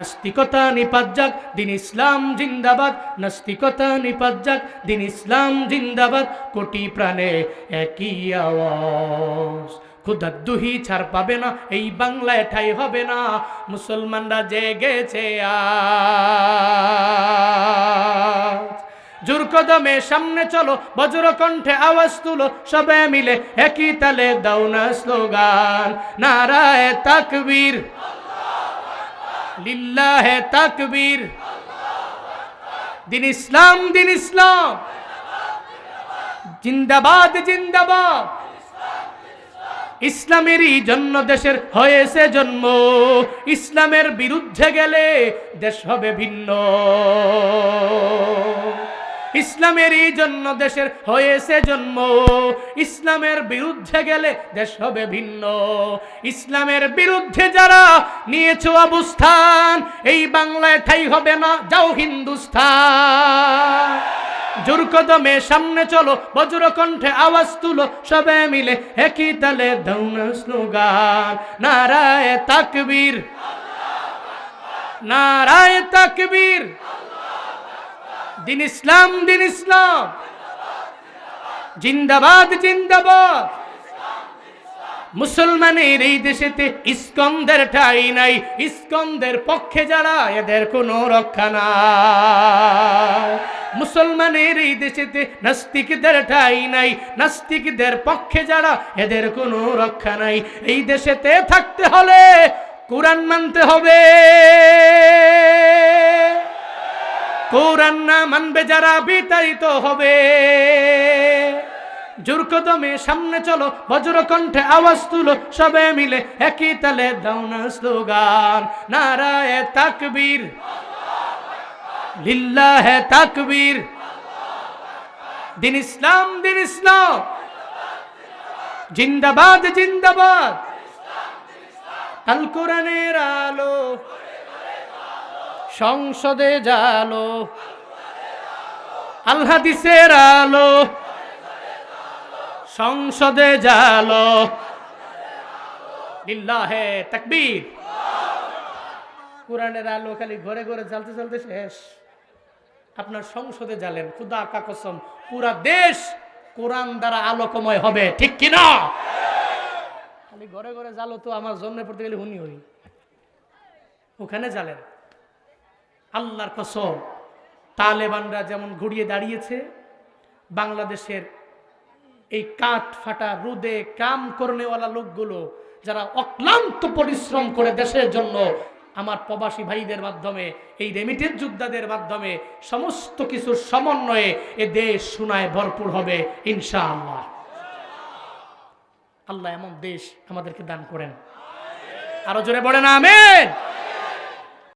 নাস্তিকতা নিপাত যাক দিন ইসলাম জিন্দাবাদ। নাস্তিকতা নিপাত যাক দিন ইসলাম জিন্দাবাদ। কোটি প্রাণে একই আওয়াজ। খুদাদ্দুহি ছাড় পাবে না, এই বাংলায় ঠাই হবে না। মুসলমানরা জেগেছে জোর কদমে সামনে চলো, বজ্র কণ্ঠে আওয়াজ তুলো সবে মিলে একই তালে দাও না স্লোগান। নারায় তাকবীর। লিল্লাহে তাকবীর। দিন ইসলাম দিন ইসলাম। জিন্দাবাদ জিন্দাবাদ। ইসলামেরই জন্য দেশের হয়েছে জন্ম। ইসলামের বিরুদ্ধে গেলে দেশ হবে ভিন্ন। ইসলামেরই জন্য দেশের হয়েছে জন্ম। ইসলামের বিরুদ্ধে গেলে দেশ হবে ভিন্ন। ইসলামের বিরুদ্ধে যারা নিয়েছো অবস্থান, এই বাংলায় ঠাই হবে না, যাও হিন্দুস্থান সামনে চলো, বজ্র কণ্ঠে আওয়াজ তুলো, সবে মিলে একই তালে দৌনা স্লোগান। নারায় তাকবীর নারায় তাকবীর। দিন ইসলাম দিন ইসলাম। জিন্দাবাদ জিন্দাবাদ। মুসলমানের এই দেশেতে ইস্কন্দের ঠাই নাই। ইস্কন্দের পক্ষে যারা, এদের কোনো রক্ষা নাই। মুসলমানের এই দেশেতে নাস্তিকদের ঠাই নাই। নাস্তিকদের পক্ষে যারা, এদের কোনো রক্ষা নাই। এই দেশেতে থাকতে হলে কোরআন মানতে হবে। কোরআন না মানবে যারা, বিতাড়িত হবে। সামনে চলো বজ্র কণ্ঠে আওয়াজ তুলো, সবে মিলে একই তালে দাও স্লোগান। নারায় তাকবীর। লিল্লাহে তাকবীর। দিন ইসলাম দিন ইসলাম। জিন্দাবাদ জিন্দাবাদ। আল কোরআনের আলো। সংসদে জালো আল হাদিসের আলো। সংসদে জালো লিল্লাহে তাকবীর। কোরআনের আলো খালি ঘরে ঘরে জ্বালতে জ্বালতে শেষ। আপনার সংসদে জ্বালেন। খুদা কাকসম পুরা দেশ কোরআন দ্বারা আলোকময় হবে, ঠিক কিনা খালি ঘরে ঘরে জ্বালো তো, আমার জন্মে পড়তে গেলে হুনি হই। ওখানে জ্বালেন। আল্লাহর কসম, তালেবানরা যেমন ঘুরিয়ে দাঁড়িয়েছে, বাংলাদেশের এই কাঠ ফাটা রোদে কাম করনেওয়ালা লোকগুলো যারা অক্লান্ত পরিশ্রম করে দেশের জন্য, আমার প্রবাসী ভাইদের মাধ্যমে, এই রেমিটেড যোদ্ধাদের মাধ্যমে সমস্ত কিছুর সমন্বয়ে এ দেশ সোনায় ভরপুর হবে, ইনশাআল্লাহ। আল্লাহ এমন দেশ আমাদেরকে দান করেন। আরও জোরে বলেন, আমেন।